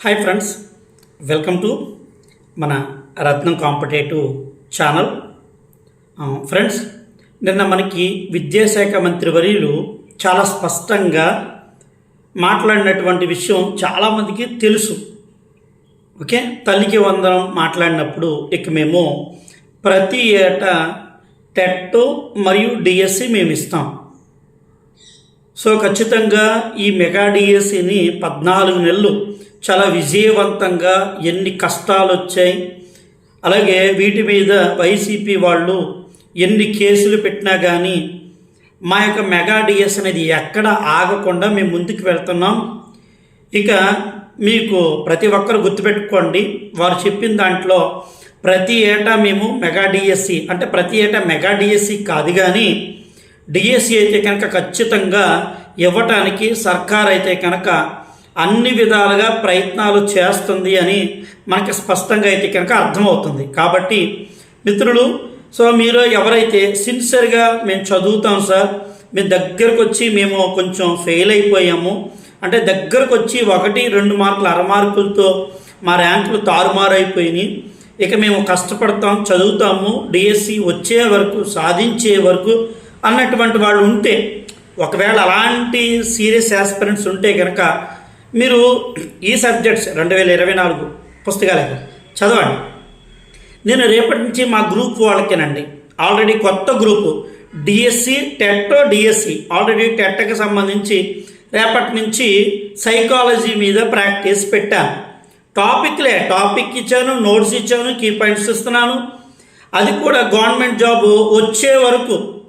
Hi friends welcome to మన రత్నం competitive channel. Friends నిన్న మనకి విద్యాశాఖ మంత్రి వర్యులు చాలా స్పష్టంగా మాట్లాడినటువంటి విషయం చాలామందికి తెలుసు. ఓకే? తల్లికి వందనం మాట్లాడినప్పుడు ఇక మేము ప్రతి ఏటా టెట్ మరియు డిఎస్సి మేము ఇస్తాం. సో ఖచ్చితంగా ఈ మెగా డిఎస్సిని పద్నాలుగు నెలలు చాలా విజయవంతంగా ఎన్ని కష్టాలు వచ్చాయి అలాగే వీటి మీద వైసీపీ వాళ్ళు ఎన్ని కేసులు పెట్టినా కానీ మా యొక్క మెగా డిఎస్ అనేది ఎక్కడ ఆగకుండా మేము ముందుకు వెళ్తున్నాం. ఇక మీకు ప్రతి ఒక్కరు గుర్తుపెట్టుకోండి వారు చెప్పిన దాంట్లో ప్రతి ఏటా మేము మెగా డిఎస్సి అంటే ప్రతి ఏటా మెగా డిఎస్సి కాదు కానీ డిఎస్సి అయితే కనుక ఖచ్చితంగా ఇవ్వటానికి సర్కార్ అయితే కనుక అన్ని విధాలుగా ప్రయత్నాలు చేస్తుంది అని మనకి స్పష్టంగా అయితే కనుక అర్థమవుతుంది. కాబట్టి మిత్రులు సో మీరు ఎవరైతే సిన్సియర్గా మేము చదువుతాం సార్ మీ దగ్గరకు వచ్చి మేము కొంచెం ఫెయిల్ అయిపోయాము అంటే దగ్గరకు వచ్చి ఒకటి రెండు మార్కులు అర మార్కులతో మా ర్యాంకులు తారుమారు అయిపోయినాయి ఇక మేము కష్టపడతాం చదువుతాము డిఎస్సి వచ్చే వరకు సాధించే వరకు అన్నటువంటి వాళ్ళు ఉంటే ఒకవేళ అలాంటి సీరియస్ ఆస్పిరెంట్స్ ఉంటే కనుక మీరు ఈ సబ్జెక్ట్స్ రెండు వేల ఇరవై నాలుగు పుస్తకాలు చదవండి. నేను రేపటి నుంచి మా గ్రూప్ వాళ్ళకేనండి. ఆల్రెడీ కొత్త group DSC TET DSC. Already టెట్కి సంబంధించి రేపటి నుంచి సైకాలజీ మీద ప్రాక్టీస్ పెట్టాను. టాపిక్లే టాపిక్ ఇచ్చాను నోట్స్ ఇచ్చాను కీ పాయింట్స్ ఇస్తున్నాను. అది కూడా గవర్నమెంట్ జాబ్ వచ్చే వరకు.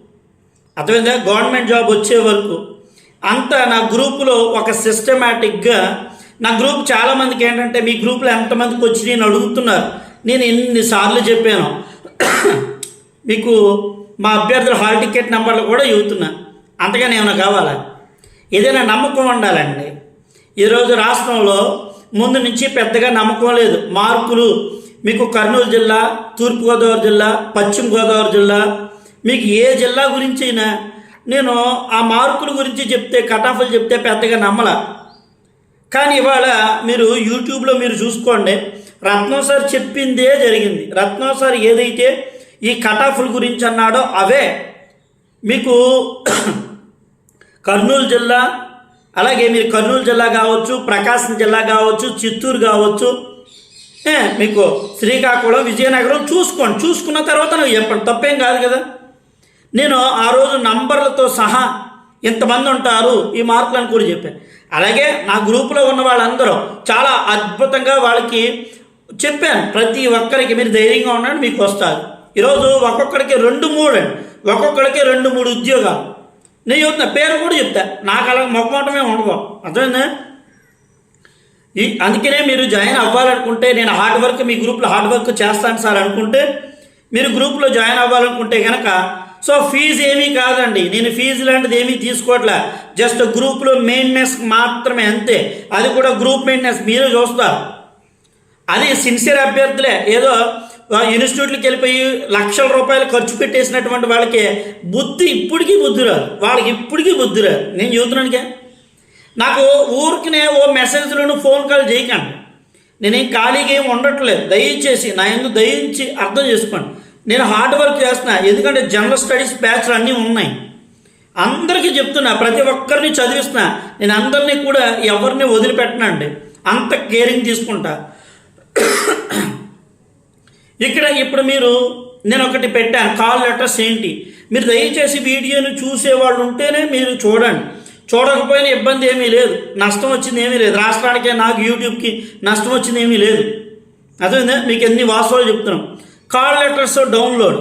అర్థమైందా? గవర్నమెంట్ జాబ్ వచ్చే వరకు. అంతా నా గ్రూపులో ఒక సిస్టమేటిక్గా నా గ్రూప్ చాలామందికి ఏంటంటే మీ గ్రూప్లో ఎంతమందికి వచ్చి నేను అడుగుతున్నారు. నేను ఎన్నిసార్లు చెప్పాను. మీకు మా అభ్యర్థుల హాల్ టికెట్ నెంబర్లు కూడా చెబుతున్నా. అంతగానే ఏమైనా కావాలా? ఏదైనా నమ్మకం ఉండాలండి. ఈరోజు రాష్ట్రంలో ముందు నుంచి పెద్దగా నమ్మకం లేదు. మార్కులు మీకు కర్నూలు జిల్లా తూర్పుగోదావరి జిల్లా పశ్చిమ గోదావరి జిల్లా మీకు ఏ జిల్లా గురించి అయినా నేను ఆ మార్కుల గురించి చెప్తే కటాఫ్లు చెప్తే పెద్దగా నమ్మల. కానీ ఇవాళ మీరు యూట్యూబ్లో మీరు చూసుకోండి రత్నం సార్ చెప్పిందే జరిగింది. రత్నం సార్ ఏదైతే ఈ కటాఫ్ల గురించి అన్నాడో అవే. మీకు కర్నూలు జిల్లా అలాగే మీరు కర్నూలు జిల్లా కావచ్చు ప్రకాశం జిల్లా కావచ్చు చిత్తూరు కావచ్చు మీకు శ్రీకాకుళం విజయనగరం చూసుకోండి. చూసుకున్న తర్వాత నువ్వు చెప్పండి. తప్పేం కాదు కదా. నేను ఆ రోజు నంబర్లతో సహా ఇంతమంది ఉంటారు ఈ మార్కులను కూడా చెప్పాను. అలాగే నా గ్రూపులో ఉన్న వాళ్ళందరూ చాలా అద్భుతంగా వాళ్ళకి చెప్పాను. ప్రతి ఒక్కరికి మీరు ధైర్యంగా ఉండండి మీకు వస్తారు ఈరోజు ఒక్కొక్కడికి రెండు మూడు అండి. ఒక్కొక్కడికి రెండు మూడు ఉద్యోగాలు. నేను చెప్తున్నా పేరు కూడా చెప్తా. నాకు అలా మొక్కమాటమే ఉండవు అర్థమైందా? ఈ అందుకనే మీరు జాయిన్ అవ్వాలనుకుంటే నేను హార్డ్ వర్క్ మీ గ్రూప్లో హార్డ్ వర్క్ చేస్తాను సార్ అనుకుంటే మీరు గ్రూప్లో జాయిన్ అవ్వాలనుకుంటే కనుక సో ఫీజు ఏమీ కాదండి. నేను ఫీజు లాంటిది ఏమీ తీసుకోవట్లే. జస్ట్ గ్రూప్లో మెయింటెనెన్స్ మాత్రమే అంతే. అది కూడా గ్రూప్ మెయింటెనెన్స్ మీరే చూస్తారు అది సిన్సియర్ అభ్యర్థులే. ఏదో ఆ ఇన్స్టిట్యూట్లకి వెళ్ళిపోయి లక్షల రూపాయలు ఖర్చు పెట్టేసినటువంటి వాళ్ళకి బుద్ధి ఇప్పటికీ బుద్ధి రాదు. వాళ్ళకి ఇప్పటికీ బుద్ధి రాదు. నేను చూస్తున్నానుకే. నాకు ఊరికినే ఓ మెసేజ్లను ఫోన్ కాల్ చేయకండి. నేనేం ఖాళీగా ఏం ఉండట్లేదు. దయచేసి నా ఎందుకు దయించి అర్థం చేసుకోండి. నేను హార్డ్ వర్క్ చేస్తున్నా. ఎందుకంటే జనరల్ స్టడీస్ బ్యాచ్లు అన్నీ ఉన్నాయి. అందరికీ చెప్తున్నా ప్రతి ఒక్కరిని చదివిస్తున్నా. నేను అందరినీ కూడా ఎవరిని వదిలిపెట్టనండి అంత కేరింగ్ తీసుకుంటా. ఇక్కడ ఇప్పుడు మీరు నేను ఒకటి పెట్టాను కాల్ లెటర్స్ ఏంటి? మీరు దయచేసి వీడియోని చూసేవాళ్ళు ఉంటేనే మీరు చూడండి. చూడకపోయినా ఇబ్బంది ఏమీ లేదు. నష్టం వచ్చింది ఏమీ లేదు. రాష్ట్రానికే నాకు యూట్యూబ్కి నష్టం వచ్చింది ఏమీ లేదు. అదే మీకు ఎన్ని వాస్తవాలు చెప్తున్నాం. Call letters download.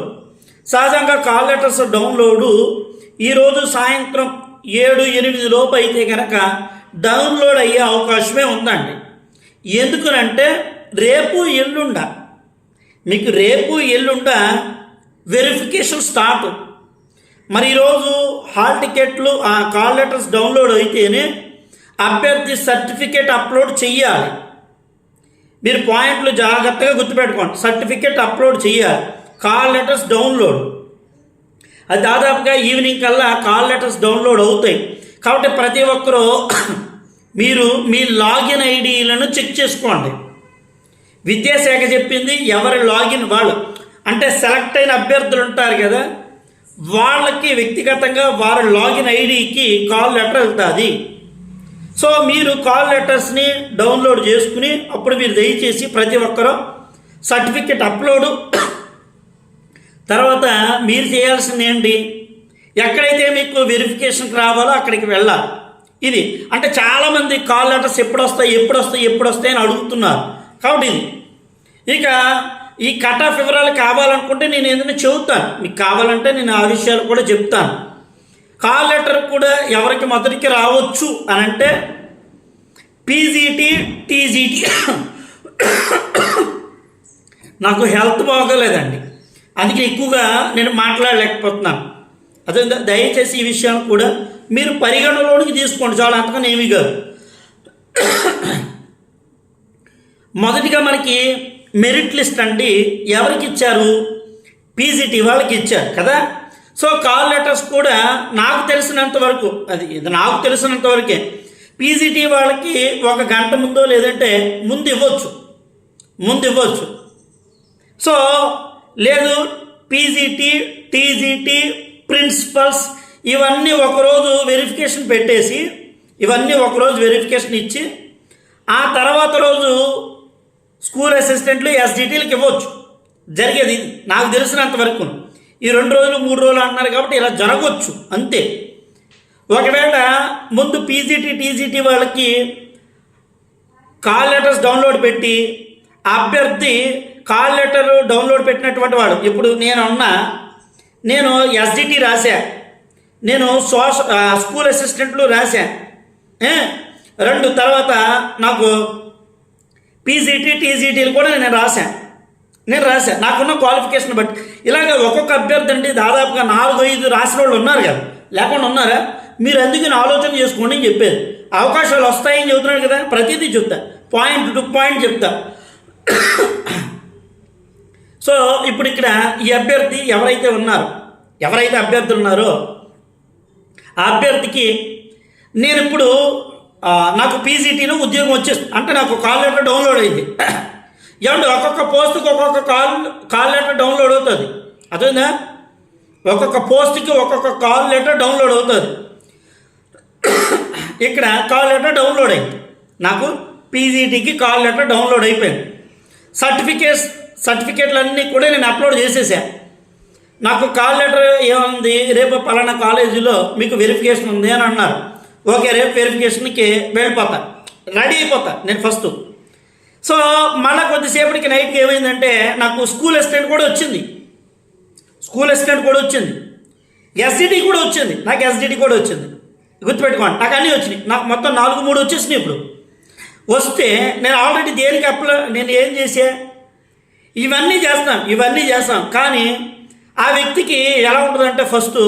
సహజంగా కాల్ లెటర్స్ డౌన్లోడు ఈరోజు సాయంత్రం ఏడు ఎనిమిది లోపు అయితే కనుక డౌన్లోడ్ అయ్యే అవకాశమే ఉందండి. ఎందుకునంటే రేపు ఎల్లుండ మీకు రేపు ఎల్లుండ వెరిఫికేషన్ స్టార్ట్ మరి ఈరోజు హాల్ టికెట్లు ఆ కాల్ లెటర్స్ డౌన్లోడ్ అయితేనే అభ్యర్థి సర్టిఫికేట్ అప్లోడ్ చెయ్యాలి. మీరు పాయింట్లు జాగ్రత్తగా గుర్తుపెట్టుకోండి. సర్టిఫికేట్ అప్లోడ్ చేయాలి కాల్ లెటర్స్ డౌన్లోడ్. అది దాదాపుగా ఈవినింగ్ కల్లా కాల్ లెటర్స్ డౌన్లోడ్ అవుతాయి. కాబట్టి ప్రతి ఒక్కరూ మీరు మీ లాగిన్ ఐడీలను చెక్ చేసుకోండి. విద్యాశాఖ చెప్పింది ఎవరి లాగిన్ వాళ్ళు. అంటే సెలెక్ట్ అయిన అభ్యర్థులు ఉంటారు కదా వాళ్ళకి వ్యక్తిగతంగా వారి లాగిన్ ఐడికి కాల్ లెటర్ వెళ్తుంది. సో మీరు కాల్ లెటర్స్ని డౌన్లోడ్ చేసుకుని అప్పుడు మీరు దయచేసి ప్రతి ఒక్కరూ సర్టిఫికెట్ అప్లోడు. తర్వాత మీరు చేయాల్సింది ఏంటి? ఎక్కడైతే మీకు వెరిఫికేషన్కి రావాలో అక్కడికి వెళ్ళాలి. ఇది అంటే చాలామంది కాల్ లెటర్స్ ఎప్పుడు వస్తాయి ఎప్పుడు వస్తాయి ఎప్పుడు వస్తాయి అని అడుగుతున్నారు. కాబట్టి ఇది. ఇక ఈ కట్ ఆఫ్ వివరాలు కావాలనుకుంటే నేను ఏదైనా చెబుతాను. మీకు కావాలంటే నేను ఆ విషయాలు కూడా చెప్తాను. కాల్ లెటర్ కూడా ఎవరికి మొదటికి రావచ్చు అని అంటే పీజీటీ టీజీటీ. నాకు హెల్త్ బాగోలేదండి. అందుకే ఎక్కువగా నేను మాట్లాడలేకపోతున్నాను. అదే దయచేసి ఈ విషయాన్ని కూడా మీరు పరిగణలోనికి తీసుకోండి. చాలా అంతకన్నా ఏమీ కాదు. మొదటిగా మనకి మెరిట్ లిస్ట్ అండి. ఎవరికి ఇచ్చారు? పీజీటీ వాళ్ళకి ఇచ్చారు కదా? సో కాల్ లెటర్స్ కూడా నాకు తెలిసినంత వరకు అది ఇది నాకు తెలిసినంత వరకే పీజీటీ వాళ్ళకి ఒక గంట ముందో లేదంటే ముందు ఇవ్వచ్చు. ముందు ఇవ్వచ్చు. సో లేదు పీజీటీ టీజీటీ ప్రిన్సిపల్స్ ఇవన్నీ ఒకరోజు వెరిఫికేషన్ పెట్టేసి ఇవన్నీ ఒకరోజు వెరిఫికేషన్ ఇచ్చి ఆ తర్వాత రోజు స్కూల్ అసిస్టెంట్లు ఎస్డిటీలకు ఇవ్వచ్చు. జరిగేది ఇది. నాకు తెలిసినంత వరకు. ఈ రెండు రోజులు మూడు రోజులు అంటున్నారు కాబట్టి ఇలా జరగవచ్చు అంతే. ఒకవేళ ముందు పీజీటీ టీజీటీ వాళ్ళకి కాల్ లెటర్స్ డౌన్లోడ్ పెట్టి అభ్యర్థి కాల్ లెటర్ డౌన్లోడ్ పెట్టినటువంటి వాడు ఇప్పుడు నేను ఉన్నా నేను ఎస్డిటి రాశా నేను సోష స్కూల్ అసిస్టెంట్లు రాశా రెండు తర్వాత నాకు పీజీటీ టీజీటీలు కూడా నేను రాశాను నేను రాశాను నాకున్న క్వాలిఫికేషన్ బట్టి. ఇలాగ ఒక్కొక్క అభ్యర్థి అండి దాదాపుగా నాలుగు ఐదు రాసిన వాళ్ళు ఉన్నారు కదా. లేకుండా ఉన్నారా? మీరు అందుకని ఆలోచన చేసుకోండి అని చెప్పేది అవకాశాలు వస్తాయని చెబుతున్నాడు కదా. ప్రతిదీ చెప్తా. పాయింట్ టు పాయింట్ చెప్తా. సో ఇప్పుడు ఇక్కడ ఈ అభ్యర్థి ఎవరైతే ఉన్నారో ఎవరైతే అభ్యర్థులు ఉన్నారో ఆ అభ్యర్థికి నేను ఇప్పుడు నాకు పీజీటీలో ఉద్యోగం వచ్చేస్తుంది. అంటే నాకు కాల్ లెటర్ డౌన్లోడ్ అయింది. ఏమంటే ఒక్కొక్క పోస్ట్కి ఒక్కొక్క కాల్ కాల్ లెటర్ డౌన్లోడ్ అవుతుంది. అదేనా ఒక్కొక్క పోస్ట్కి ఒక్కొక్క కాల్ లెటర్ డౌన్లోడ్ అవుతుంది. ఇక్కడ కాల్ లెటర్ డౌన్లోడ్ అయింది. నాకు పీజీటీకి కాల్ లెటర్ డౌన్లోడ్ అయిపోయింది. సర్టిఫికేట్స్ సర్టిఫికేట్లన్నీ కూడా నేను అప్లోడ్ చేసేసా. నాకు కాల్ లెటర్ ఏముంది? రేపు పలానా కాలేజీలో మీకు వెరిఫికేషన్ ఉంది అని అన్నారు. ఓకే రేపు వెరిఫికేషన్కి వెళ్ళిపోతా. రెడీ అయిపోతా నేను ఫస్ట్. సో మళ్ళీ కొద్దిసేపటికి నైట్కి ఏమైందంటే నాకు స్కూల్ అసిస్టెంట్ కూడా వచ్చింది. స్కూల్ అసిస్టెంట్ కూడా వచ్చింది. ఎస్డిటి కూడా వచ్చింది. నాకు ఎస్డిటి కూడా వచ్చింది. గుర్తుపెట్టుకోండి నాకు అన్నీ వచ్చినాయి. నాకు మొత్తం నాలుగు మూడు వచ్చేసినాయి ఇప్పుడు. వస్తే నేను ఆల్రెడీ దేనికి అప్లై నేను ఏం చేసే? ఇవన్నీ చేస్తాం ఇవన్నీ చేస్తాం. కానీ ఆ వ్యక్తికి ఎలా ఉంటుందంటే ఫస్ట్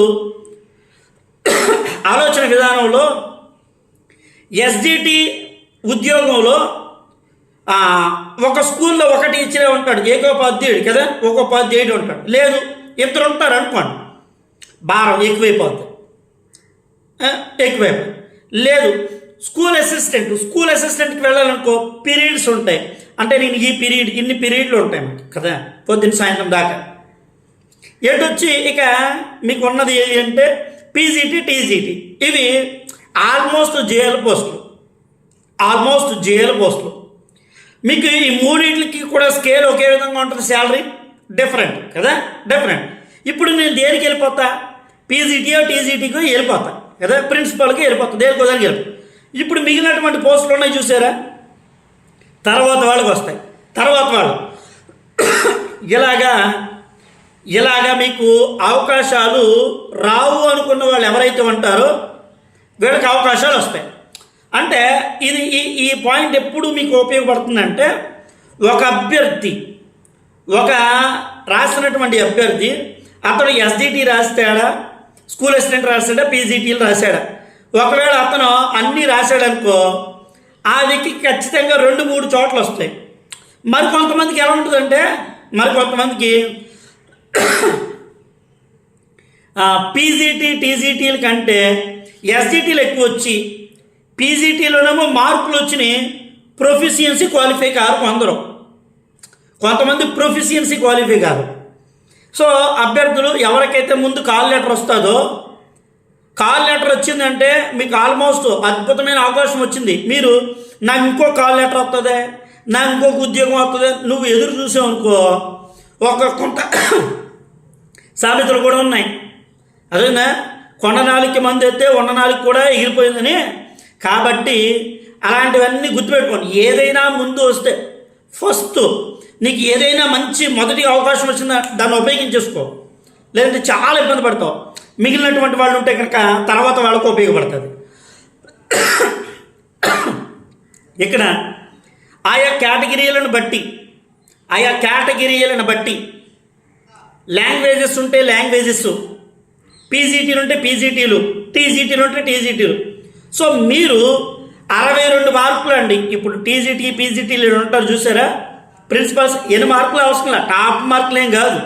ఆలోచన విధానంలో ఎస్డిటి ఉద్యోగంలో ఒక స్కూల్లో ఒక టీచరే ఉంటాడు ఏకోపాధ్యాయుడు కదా? ఒకోపాధ్యాయుడు ఉంటాడు. లేదు ఇద్దరు ఉంటారు అనుకోండి. భారం ఎక్కువైపోద్ది. ఆ, ఎక్కువైపోద్ది. లేదు స్కూల్ అసిస్టెంట్ స్కూల్ అసిస్టెంట్కి వెళ్ళాలనుకో పీరియడ్స్ ఉంటాయి. అంటే నేను ఈ పీరియడ్ ఇన్ని పీరియడ్లు ఉంటాయి కదా? పొద్దున్న సాయంత్రం దాకా. ఎటొచ్చి ఇక మీకు ఉన్నది ఏది అంటే పీజీటీ టీజీటీ. ఇవి ఆల్మోస్ట్ జేఎల్ పోస్టులు. ఆల్మోస్ట్ జేఎల్ పోస్టులు. మీకు ఈ మూడింటికి కూడా స్కేల్ ఒకే విధంగా ఉంటుంది శాలరీ డిఫరెంట్ కదా? డిఫరెంట్ ఇప్పుడు నేను దేనికి వెళ్ళిపోతా? పీజీటీయో టీజీటీకో వెళ్ళిపోతా కదా? ప్రిన్సిపల్కి వెళ్ళిపోతా దేనికి దానికి వెళ్ళిపోతా. ఇప్పుడు మిగిలినటువంటి పోస్టులు ఉన్నాయి చూసారా? తర్వాత వాళ్ళకి వస్తాయి. తర్వాత వాళ్ళు ఇలాగా ఇలాగా మీకు అవకాశాలు రావు అనుకున్న వాళ్ళు ఎవరైతే ఉంటారో వీళ్ళకి అవకాశాలు వస్తాయి. అంటే ఇది ఈ ఈ పాయింట్ ఎప్పుడు మీకు ఉపయోగపడుతుందంటే ఒక అభ్యర్థి ఒక రాసినటువంటి అభ్యర్థి అతడు ఎస్డిటి రాస్తాడా స్కూల్ అసిస్టెంట్ రాస్తాడా పీజీటీలు రాశాడా. ఒకవేళ అతను అన్నీ రాశాడనుకో ఆ వ్యక్తికి ఖచ్చితంగా రెండు మూడు చోట్ల వస్తాయి. మరి కొంతమందికి ఎలా ఉంటుందంటే మరి కొంతమందికి పీజీటీ టీజీటీల కంటే ఎస్జిటీలు ఎక్కువ వచ్చి పీజీటీలోనేమో మార్కులు వచ్చినాయి. ప్రొఫిషియన్సీ క్వాలిఫై కారు కొందరు. కొంతమంది ప్రొఫిషియన్సీ క్వాలిఫై కారు. సో అభ్యర్థులు ఎవరికైతే ముందు కాల్ లెటర్ వస్తుందో కాల్ లెటర్ వచ్చిందంటే మీకు ఆల్మోస్ట్ అద్భుతమైన అవకాశం వచ్చింది. మీరు నాకు ఇంకో కాల్ లెటర్ వస్తుంది నాకు ఇంకొక ఉద్యోగం వస్తుంది నువ్వు ఎదురు చూసావు అనుకో ఒక కొంత సామెతలు కూడా ఉన్నాయి. అదేనా? కొండ నాలుగు మంది అయితే ఉండ నాలుగు కూడా ఎగిరిపోయిందని కాబట్టి అలాంటివన్నీ గుర్తుపెట్టుకోండి. ఏదైనా ముందు వస్తే ఫస్ట్ నీకు ఏదైనా మంచి మొదటి అవకాశం వచ్చిందా దాన్ని ఉపయోగించేసుకో. లేదంటే చాలా ఇబ్బంది పడతావు. మిగిలినటువంటి వాళ్ళు ఉంటే కనుక తర్వాత వాళ్ళకు ఉపయోగపడుతుంది. ఇక్కడ ఆయా కేటగిరీలను బట్టి ఆయా కేటగిరీలను బట్టి లాంగ్వేజెస్ ఉంటే లాంగ్వేజెస్ పీజీటీలు ఉంటే పీజీటీలు టీజీటీలు ఉంటే టీజీటీలు. సో మీరు అరవై రెండు మార్కులు అండి. ఇప్పుడు టీజీటీ పీజీటీలు ఉంటారు చూసారా? ప్రిన్సిపల్స్ ఎన్ని మార్కులు అవసరం లేదు. టాప్ మార్కులు ఏం కాదు.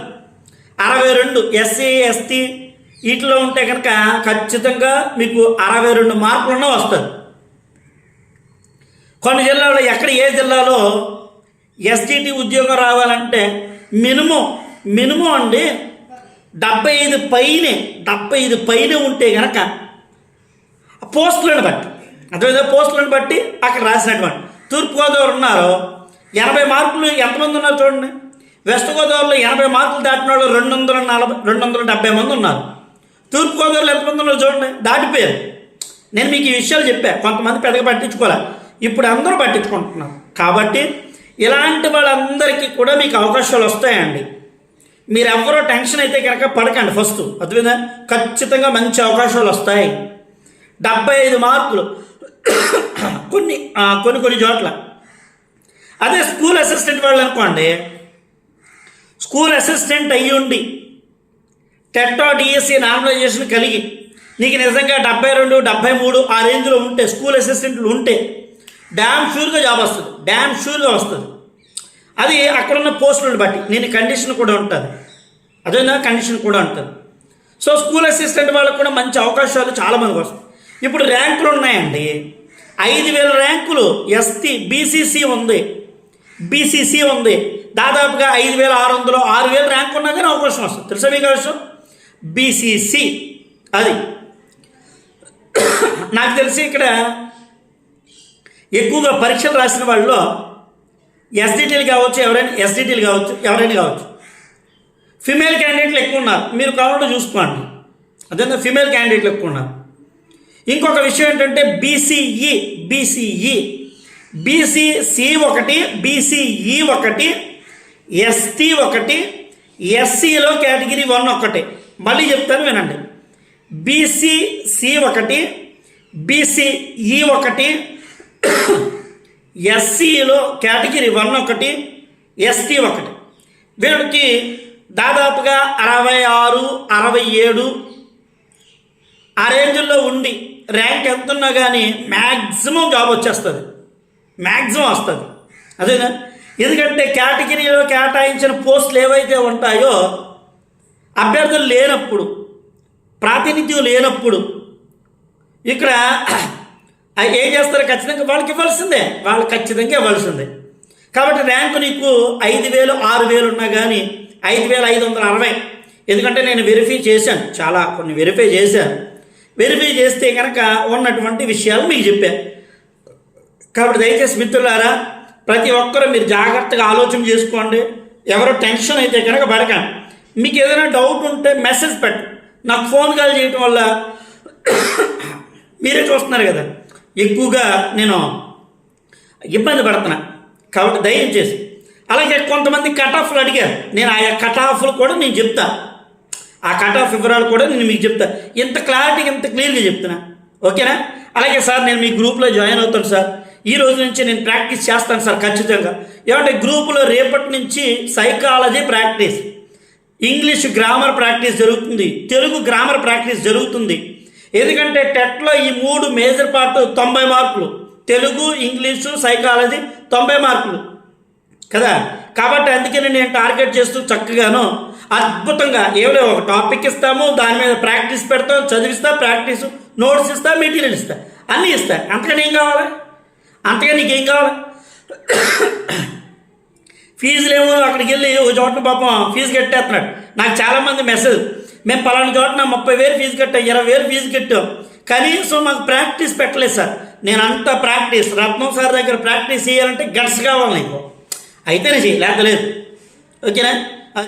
అరవై రెండు ఎస్సీ ఎస్టీ వీటిలో ఉంటే కనుక ఖచ్చితంగా మీకు అరవై రెండు మార్కులన్నా వస్తుంది కొన్ని జిల్లాలో ఎక్కడ ఏ జిల్లాలో ఎస్టీటీ ఉద్యోగం రావాలంటే మినిమం మినిమం అండి డెబ్బై ఐదు పైనే డెబ్బై ఐదు పైనే ఉంటే కనుక పోస్టులను బట్టి. అర్థమైందా? పోస్టులను బట్టి అక్కడ రాసినటువంటి. తూర్పుగోదావరి ఉన్నారు ఎనభై మార్కులు ఎంతమంది ఉన్నారు చూడండి. వెస్ట్ గోదావరిలో ఎనభై మార్కులు దాటిన వాళ్ళు రెండు వందల నలభై రెండు వందల డెబ్బై మంది ఉన్నారు. తూర్పుగోదావరిలో ఎంతమంది ఉన్నారు చూడండి. దాటిపోయారు. నేను మీకు ఈ విషయాలు చెప్పా. కొంతమంది పెద్దగా పట్టించుకోలే. ఇప్పుడు అందరూ పట్టించుకుంటున్నారు. కాబట్టి ఇలాంటి వాళ్ళందరికీ కూడా మీకు అవకాశాలు వస్తాయండి. మీరు ఎవరో టెన్షన్ అయితే కనుక పడకండి ఫస్ట్. అర్థమైందా? ఖచ్చితంగా మంచి అవకాశాలు వస్తాయి. డెబ్బై ఐదు మార్కులు కొన్ని కొన్ని కొన్ని చోట్ల. అదే స్కూల్ అసిస్టెంట్ వాళ్ళు అనుకోండి స్కూల్ అసిస్టెంట్ అయ్యి ఉండి టెట్టో డిఎస్సి నార్మలైజేషన్ కలిగి నీకు నిజంగా డెబ్బై రెండు డెబ్బై మూడు ఆ రేంజ్లో ఉంటే స్కూల్ అసిస్టెంట్లు ఉంటే డ్యామ్ షూర్గా జాబ్ వస్తుంది. డ్యామ్ షూర్గా వస్తుంది. అది అక్కడున్న పోస్టులను బట్టి. నేను కండిషన్ కూడా ఉంటుంది. అదే కండిషన్ కూడా ఉంటుంది. సో స్కూల్ అసిస్టెంట్ వాళ్ళకు కూడా మంచి అవకాశాలు చాలామందికి వస్తాయి. ఇప్పుడు ర్యాంకులు ఉన్నాయండి. ఐదు వేల ర్యాంకులు ఎస్టీ బీసీసీ ఉంది. బీసీసీ ఉంది. దాదాపుగా ఐదు వేల ఆరు వందలు ఆరు వేల ర్యాంక్ ఉన్నా కానీ అవకాశం వస్తుంది. తెలుసా మీకు విషయం? బీసీసీ. అది. నాకు తెలిసి ఇక్కడ ఎక్కువగా పరీక్షలు రాసిన వాళ్ళలో ఎస్డిటీలు కావచ్చు ఎవరైనా ఎస్డిటీలు కావచ్చు ఎవరైనా కావచ్చు. ఫిమేల్ క్యాండిడేట్లు ఎక్కువ ఉన్నారు. మీరు కావాలంటే చూసుకోండి. అదే ఫిమేల్ క్యాండిడేట్లు ఎక్కువ ఉన్నారు. ఇంకొక విషయం ఏంటంటే బీసీఈ బీసీఈ. బీసీసి ఒకటి బీసీఈ ఒకటి ఎస్టీ ఒకటి ఎస్సీలో కేటగిరీ వన్ ఒకటి మళ్ళీ చెప్తాను వినండి. బీసీసి ఒకటి బీసీఈ ఒకటి ఎస్సీలో కేటగిరీ వన్ ఒకటి ఎస్టీ ఒకటి. వీళ్ళకి దాదాపుగా అరవై ఆరు అరవై ఏడు ఆ రేంజ్లో ఉండి ర్యాంక్ ఎంత ఉన్నా కానీ మ్యాక్సిమం జాబ్ వచ్చేస్తుంది. మ్యాక్సిమం వస్తుంది. అదేనా? ఎందుకంటే కేటగిరీలో కేటాయించిన పోస్టులు ఏవైతే ఉంటాయో అభ్యర్థులు లేనప్పుడు ప్రాతినిధ్యం లేనప్పుడు ఇక్కడ ఏం చేస్తారు ఖచ్చితంగా వాళ్ళకి ఇవ్వాల్సిందే. వాళ్ళు ఖచ్చితంగా ఇవ్వాల్సిందే. కాబట్టి ర్యాంకు నీకు ఐదు వేలు ఆరు వేలు ఉన్నా కానీ ఐదు వేల ఐదు వందల అరవై. ఎందుకంటే నేను వెరిఫై చేశాను. చాలా కొన్ని వెరిఫై చేశాను. వెరిఫై చేస్తే కనుక ఉన్నటువంటి విషయాలు మీకు చెప్పాను కాబట్టి దయచేసి మిత్రులారా ప్రతి ఒక్కరూ మీరు జాగ్రత్తగా ఆలోచన చేసుకోండి. ఎవరో టెన్షన్ అయితే కనుక పడకండి. మీకు ఏదైనా డౌట్ ఉంటే మెసేజ్ పెట్టు నాకు ఫోన్ కాల్ చేయటం వల్ల మీరే చూస్తున్నారు కదా. ఎక్కువగా నేను ఇబ్బంది పడుతున్నా. కాబట్టి దయచేసి. అలాగే కొంతమంది కట్ ఆఫ్లు అడిగారు. నేను ఆయా కట్ ఆఫ్లు కూడా నేను చెప్తాను ఆ కట్ ఆఫ్ వివరాలు కూడా నేను మీకు చెప్తా. ఇంత క్లారిటీ ఇంత క్లియర్గా చెప్తున్నా. ఓకేనా? అలాగే సార్ నేను మీ గ్రూప్లో జాయిన్ అవుతాను సార్. ఈ రోజు నుంచి నేను ప్రాక్టీస్ చేస్తాను సార్ ఖచ్చితంగా. ఏమంటే గ్రూపులో రేపటి నుంచి psychology practice. English grammar practice జరుగుతుంది. తెలుగు గ్రామర్ ప్రాక్టీస్ జరుగుతుంది. ఎందుకంటే టెట్లో ఈ మూడు మేజర్ పార్ట్ తొంభై మార్కులు. తెలుగు ఇంగ్లీషు సైకాలజీ తొంభై మార్కులు. కదా? కాబట్టి అందుకని నేను టార్గెట్ చేస్తూ చక్కగాను అద్భుతంగా ఏమో ఒక టాపిక్ ఇస్తాము దాని మీద ప్రాక్టీస్ పెడతాం చదివిస్తా ప్రాక్టీస్ నోట్స్ ఇస్తా మెటీరియల్ ఇస్తా అన్నీ ఇస్తా. అంతకని ఏం కావాలి? అంతగా నీకేం కావాలి? ఫీజులేమో అక్కడికి వెళ్ళి ఒక చోట పాపం ఫీజు కట్టేస్తున్నాడు. నాకు చాలామంది మెసేజ్ మేము పలానా చోట ముప్పై వేలు ఫీజు కట్టాం ఇరవై వేలు ఫీజు కట్టాం. కనీసం మాకు ప్రాక్టీస్ పెట్టలేదు సార్. నేను అంత ప్రాక్టీస్ రత్నం సార్ దగ్గర ప్రాక్టీస్ చేయాలంటే గట్స్ కావాలి నీకు. అయితేనే చేయి లేకపోతే లేదు. ఓకేనా?